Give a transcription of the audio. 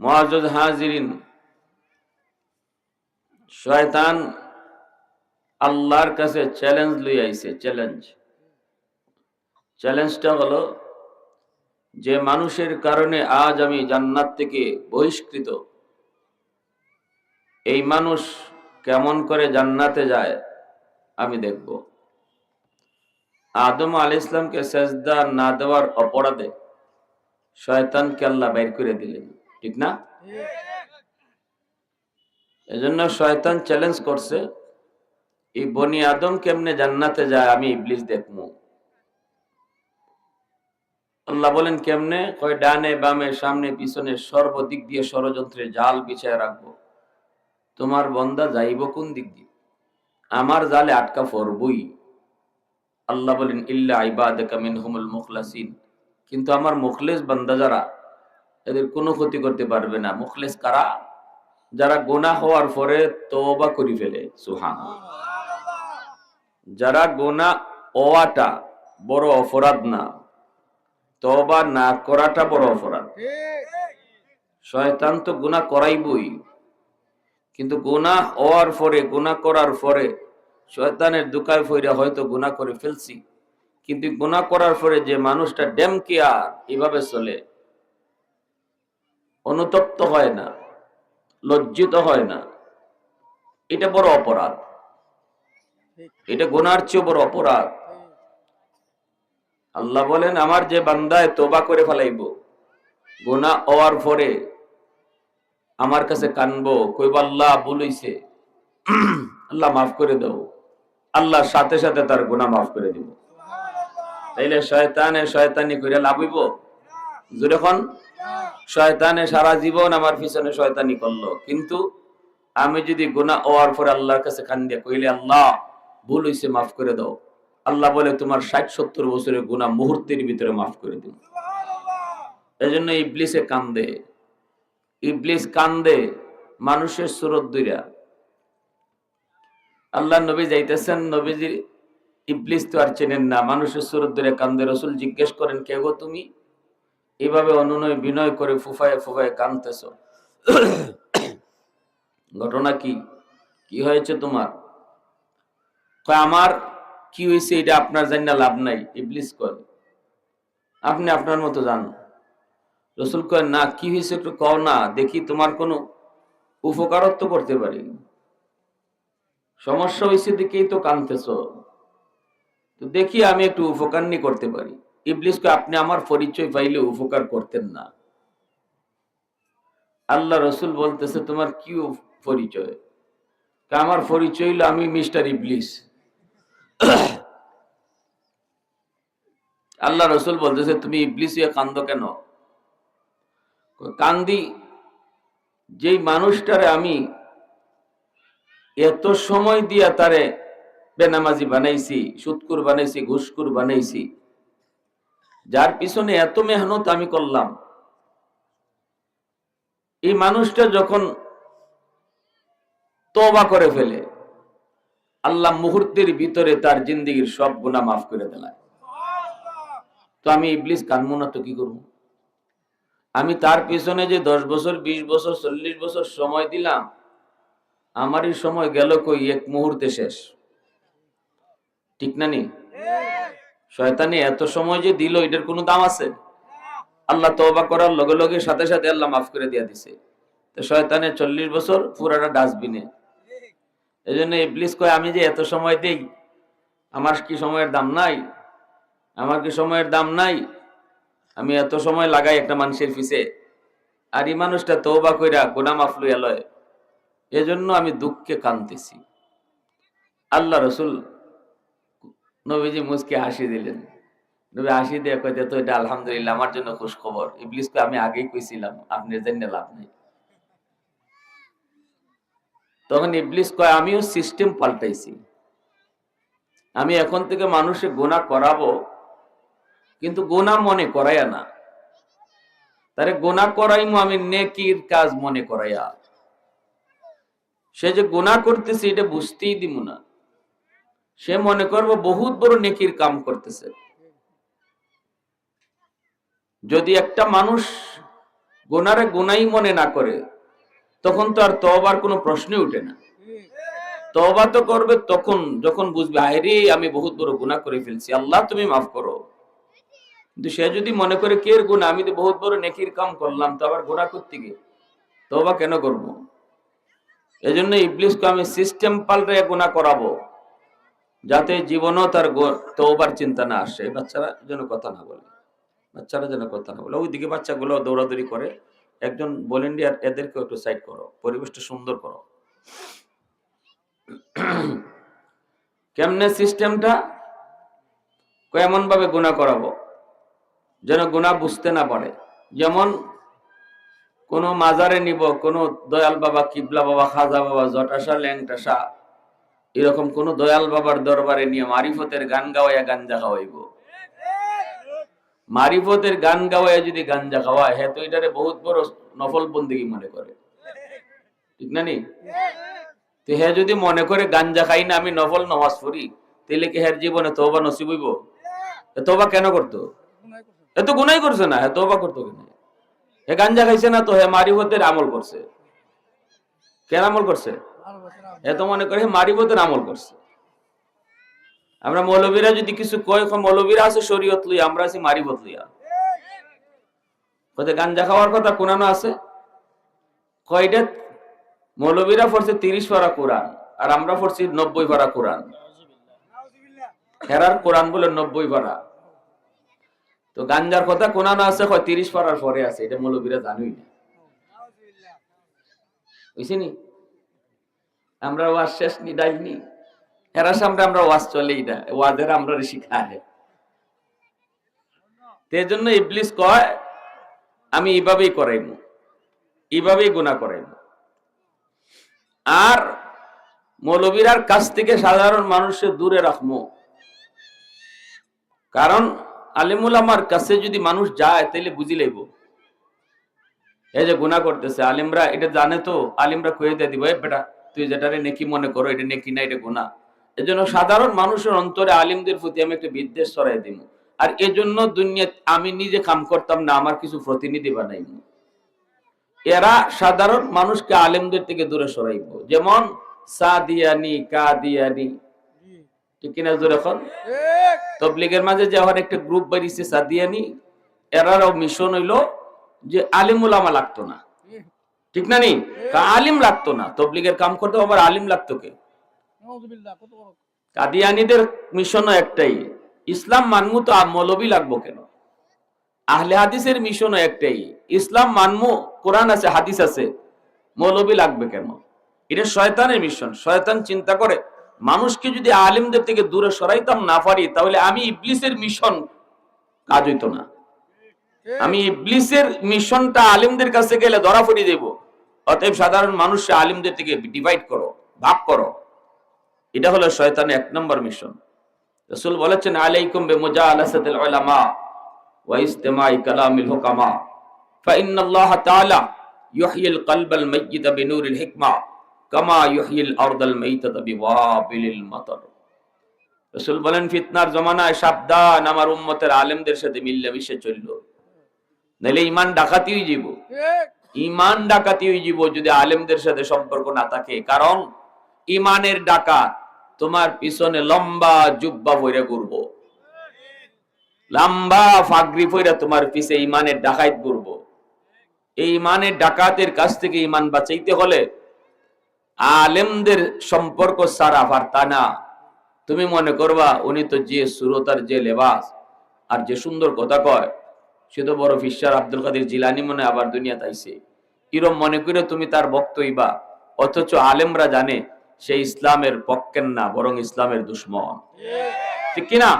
মহাজুদ হাজিরিন। শয়তান আল্লাহর কাছে চ্যালেঞ্জ লই আইছে চ্যালেঞ্জ চ্যালেঞ্জটা হলো, যে মানুষের কারণে আজ আমি জান্নাত থেকে বহিষ্কৃত। এই মানুষ কেমন করে জান্নাতে যায়, আমি দেখব। আদম আল ইসলামকে সেজদা না দেওয়ার অপরাধে শয়তানকে আল্লাহ বের করে দিলেন। ঠিক না? এজন্য শয়তান চ্যালেঞ্জ করছে, এই বনি আদম কেমনে জান্নাতে যায় আমি ইবলিস দেখব আল্লাহ বলেন, কেমনে? কয় ডানে বামে, সামনে পিছনে সর্বদিক দিয়ে ষড়যন্ত্রে জাল বিছায় রাখব। তোমার বন্দা যাইব কোন দিক দিয়ে? আমার জালে আটকা পড়বই। আল্লাহ বলেন, ইল্লা ইবাদাকা মিনহুমুল মুখলাসিন। কিন্তু আমার মুখলেস বান্দা যারা এদের কোনো ক্ষতি করতে পারবে না। মুখলেস কারা? যারা গোনা হওয়ার পরে তওবা করে ফেলে। সুহান যারা গোনা হওয়াটা বড় অপরাধ না, তওবা না করাটা বড় অপরাধ। শয়তান তো গুনাহ করাইবই। কিন্তু গুনাহ হওয়ার পরে গুনাহ করার পরে শয়তানের দুকায় ফইরা হয়তো গুনাহ করে ফেলছি। কিন্তু গুনাহ করার পরে যে মানুষটা ড্যাম কেয়ার এভাবে চলে অনুতপ্ত হয় না, লজ্জিত হয় না। এটা বড় অপরাধ। এটা গুনার চেয়ে বড় অপরাধ। আল্লাহ বলেন, আমার যে বান্দায় তোবা করে ফেলাইব, গুনাহ হওয়ার পরে আমার কাছে কানবো, কইব, আল্লাহ বলইছে আল্লাহ মাফ করে দাও। আল্লাহ সাথে সাথে তার গুনাহ মাফ করে দিব। তাইলে শয়তানে শয়তানি করে লাভ হইব? যখন শয়তানে সারা জীবন আমার পিছনে শয়তানি করল। কিন্তু আমি যদি গুনাহ হওয়ার পরে আল্লাহর কাছে কান দিয়ে কইলে আল্লাহ ভুল হইছে মাফ করে দাও। আল্লাহ বলে তোমার ষাট সত্তর বছরের গুনাহ মুহূর্তের ভিতরে মাফ করে দিব এজন্য ইবলিসে কান্দে। ইবলিস কান্দে মানুষের সুরত দুইরা। আল্লাহ নবী যাইতেছেন নবীজির ইবলিস তো আর চেনেন না। মানুষের সুরত ধরে কান্দে। রসুল জিজ্ঞেস করেন কে গো তুমি? এভাবে অনুনয় বিনয় করে ফুফায়ে ফুফায়ে কান্দতেছ ঘটনা কি? কি হয়েছে তোমার? আমার কি হয়েছে এটা আপনার জানি লাভ নাই। ইবলিস কয় আপনি আপনার মতো জান। রসুল কয়, না, কি হয়েছে একটু কও না, দেখি তোমার কোনো উপকারত্ব করতে পারি। সমস্যা হয়েছে দেখেই তো কানতেছ তো দেখি আমি একটু উপকার করতে পারি। ইবলিসকে আপনি আমার পরিচয় পাইলে উপকার করতেন না। আল্লাহ রসুল বলতেছে, তোমার কি পরিচয়? আমার পরিচয় হইল আমি মিস্টার ইবলিস। আল্লাহ রসুল বলতেছে, তুমি ইবলিস হয়ে কান্দ কেন? কান্দি, যেই মানুষটারে আমি এত সময় দিয়া তারে বেনামাজি বানাইছি সুৎকুর বানাইছি ঘুষকুর বানাইছি যার পিছনে এত মেহনত আমি করলাম। এই মানুষটা যখন তবা করে ফেলে, আল্লাহ মুহূর্তের ভিতরে তার জিন্দিগির সব গুণা মাফ করে দিলাম তো আমি ইবলিস কানবো না তো কি করব? আমি তার পিছনে যে দশ বছর, বিশ বছর, চল্লিশ বছর সময় দিলাম আমার সময় গেল কই? এক মুহূর্তে শেষ। ঠিক না নি? শয়তানি, এত সময় যে দিল, এটার কোনো দাম আছে? আল্লাহ তওবা করার লগে লগে সাথে সাথে আল্লাহ মাফ করে দিয়া দিছে। তো শয়তানের চল্লিশ বছর পুরাটা ডাস্টবিনে। এই জন্য ইবলিস কয়, আমি যে এত সময় দেই, আমার কি সময়ের দাম নাই? আমার কি সময়ের দাম নাই? আমি এত সময় লাগাই একটা মানুষের পিছে। আর এই মানুষটা তৌবা কইরা গোনা মাফ লইয়া লয়। এজন্য আমি দুঃখে কানতেছি আল্লাহ রসুল নবীজি মুসকে হাসি দিলেন। নবী হাসি দিয়ে কইতে তো এটা আলহামদুলিল্লাহ, আমার জন্য খুশ খবর ইবলিসকে আমি আগেই কইছিলাম, আপনি জেনে লাভ নেই। তখন ইবলিস কয়, আমিও সিস্টেম পাল্টাইছি। আমি এখন থেকে মানুষে গোনা করাবো, কিন্তু গোনা মনে করাইয়া না। তারে গোনা করাইমু আমি নেকির কাজ মনে করাইয়া। সে যে গোনা করতেছি, এটা বুঝতেই দিব না। সে মনে করব বহুত বড় নেকির কাম করতেছে। যদি একটা মানুষ গোনারে গোনাই মনে না করে, তখন তো আর তবার কোনো প্রশ্নই উঠে না। তবা তো করবে তখন, যখন বুঝবে আরে আমি বহুত বড় গুণা করে ফেলছি, আল্লাহ তুমি মাফ করো। কিন্তু সে যদি মনে করে, কে গুণা আমি তো বহুত বড় নেকির কাম করলাম, তো আবার গুণা করতে গিয়ে? তবা কেন করব? এই জন্য ইবলিসকে আমি সিস্টেম পাল্টে গুণা করাবো। যাতে জীবনও তার তওবার চিন্তা না আসে। বাচ্চারা যেন কথা না বলে। বাচ্চারা যেন কথা না বলে। ওইদিকে বাচ্চাগুলো দৌড়াদৌড়ি করে। একজন ভলেন্টিয়ার এদেরকে একটু সাইড করো। পরিবেশটা সুন্দর করো। কেমনে সিস্টেমটা? কেমন ভাবে গুণা করাবো? যেন গুণা বুঝতে না পারে। যেমন কোনো মাজারে নিব, কোনো দয়াল বাবা, কিবলা বাবা, খাজা বাবা, জটাসা, ল্যাংটাসা এরকম কোন দয়াল বাবার দরবারে নিয়ে মারিফতের গান গাওয়াইয়া গাঞ্জা খাওয়াইব। মারিফতের গান গাওয়াইয়া যদি গাঞ্জা খাওয়ায় হ্যাঁ তো এটারে বহুত বড় নফল বন্দিগি মনে করে। ঠিক না নি? তো হ্যাঁ যদি মনে করে গাঞ্জা খাই না, আমি নফল নমাজ পড়ি তাহলে কি হ্যার জীবনে তোবা নসিব হইব? এ তোবা কেন করতো? এত গুনাই করছে না হ্যাঁ তোবা করতো কেন? হে গাঞ্জা খাইছে না তো হে মারিফতের আমল করছে। কেন আমল করছে? এ তো মনে করে হে মারিফতের আমল করছে। আমরা মৌলবীরা যদি কিছু কয় মৌলবীরা আছে শরীয়ত লইয়া, আমরা আছি মারিফত লইয়া। কোথায় গাঞ্জা খাওয়ার কথা কোনানো আছে। কয়টা? মৌলবীরা পড়ছে তিরিশ পারা কোরআন, আর আমরা পড়ছি নব্বই পারা কোরআন। হেরার কোরআন বলে নব্বই পারা। তো গাঞ্জার কথা কোনানো আছে, কয় তিরিশ পারার পরে আছে, এটা মৌলবীরা জানুই না। বুঝছিনি? আমরা ওয়াজ শেষ নি ডাইনি এরা সামনে আমরা ওয়াজ চলেই না, ওয়াজের আমরা শিখায় এই জন্য ইবলিস কয়, আমি এইভাবেই করাইমু, এইভাবেই গুণা করাইমু। আর মৌলবীরার কাছ থেকে সাধারণ মানুষের দূরে রাখব কারণ আলিমুল আমার কাছে যদি মানুষ যায় তাহলে বুঝি লইব। এই যে গুণা করতেছে, আলিমরা এটা জানে তো, আলিমরা কয়ে দিয়ে দিব, "এ বেটা তুই যেটারে নেকি মনে করো এটা নেকি না এটা গুণা এজন্য সাধারণ মানুষের অন্তরে আলিমদের প্রতি আমি একটা বিদ্বেষ ছড়াই দিব। আর এজন্য দুনিয়া আমি নিজে কাম করতাম না আমার কিছু প্রতিনিধি বানাইব এরা সাধারণ মানুষকে আলেমদের থেকে দূরে সরাইব। যেমন সাদিয়ানি কাদিয়ানি। ঠিক কিনা জোর এখন? তবলিগের মাঝে যে আমার একটা গ্রুপ বেরিয়েছে সাদিয়ানি এরারও মিশন হইল যে আলিম উলামা লাগতো না। ঠিক না নি? আলিম লাগতো না। তবলিগের কাম করতে আবার আলিম লাগতো কে? কাদিয়ানিদের মিশনও একটাই। ইসলাম মানমু তো মৌলবী লাগবো কেন? আহলে হাদিসের মিশনও একটাই। ইসলাম মানমু কোরআন আছে হাদিস আছে। মৌলবী লাগবে কেন? এটা শয়তানের মিশন শয়তান চিন্তা করে মানুষকে যদি আলিমদের থেকে দূরে সরাইতাম না পারি তাহলে আমি ইবলিসের মিশন কাজ হইতো না। আমি ইবলিসের মিশনটা আলিমদের কাছে গেলে ধরা পড়ে দেব অতএব সাধারণ মানুষকে আলিমদের থেকে ডিভাইড করো, ভাগ করো। এটা হলো শয়তানের এক নম্বর মিশন রসুল বলেছেন, আলাইকুম বে মোজা আলাসাতিল উলামা ওয়া ইসতিমাই কালামিল হুকামা। ফা ইন্নাল্লাহ তাআলা ইউহয়িল কলবাল মাইয়িত বিনুরিল হিকমা কামা ইউহয়িল আরদাল মাইতাত বিওয়াবিলিল মাতার। রসুল বলেন, ফিতনার জমানায় সাবধান, আমার উম্মতের আলেমদের সাথে মিলেমিশে চলল। নাহলে ইমান ডাকাতিই জীব ঠিক। ইমান ডাকাতি হয়ে যাব যদি আলেমদের সাথে সম্পর্ক না থাকে। কারণ, ইমানের ডাকাত তোমার পিছনে লম্বা জুব্বা বইরে ঘুরব। লম্বা ফাগরি ফইরা তোমার পিছে ইমানের ডাকাত ঘুরব। এই ইমানের ডাকাতের কাছ থেকে ইমান বাঁচাইতে হলে আলেমদের সম্পর্ক সারা পারতা না। তুমি মনে করবা, উনি তো যে সুরতার যে লেবাস, আর যে সুন্দর কথা কয় সে তো বড় ফিসার আব্দুল কাদের জিলানি মনে আবার দুনিয়া তাইছে ইরম মনে করে তুমি তার বক্তই বা অথচ আলেমরা জানে সে ইসলামের পক্ষের না, বরং ইসলামের দুশ্মন। ঠিক কিনা?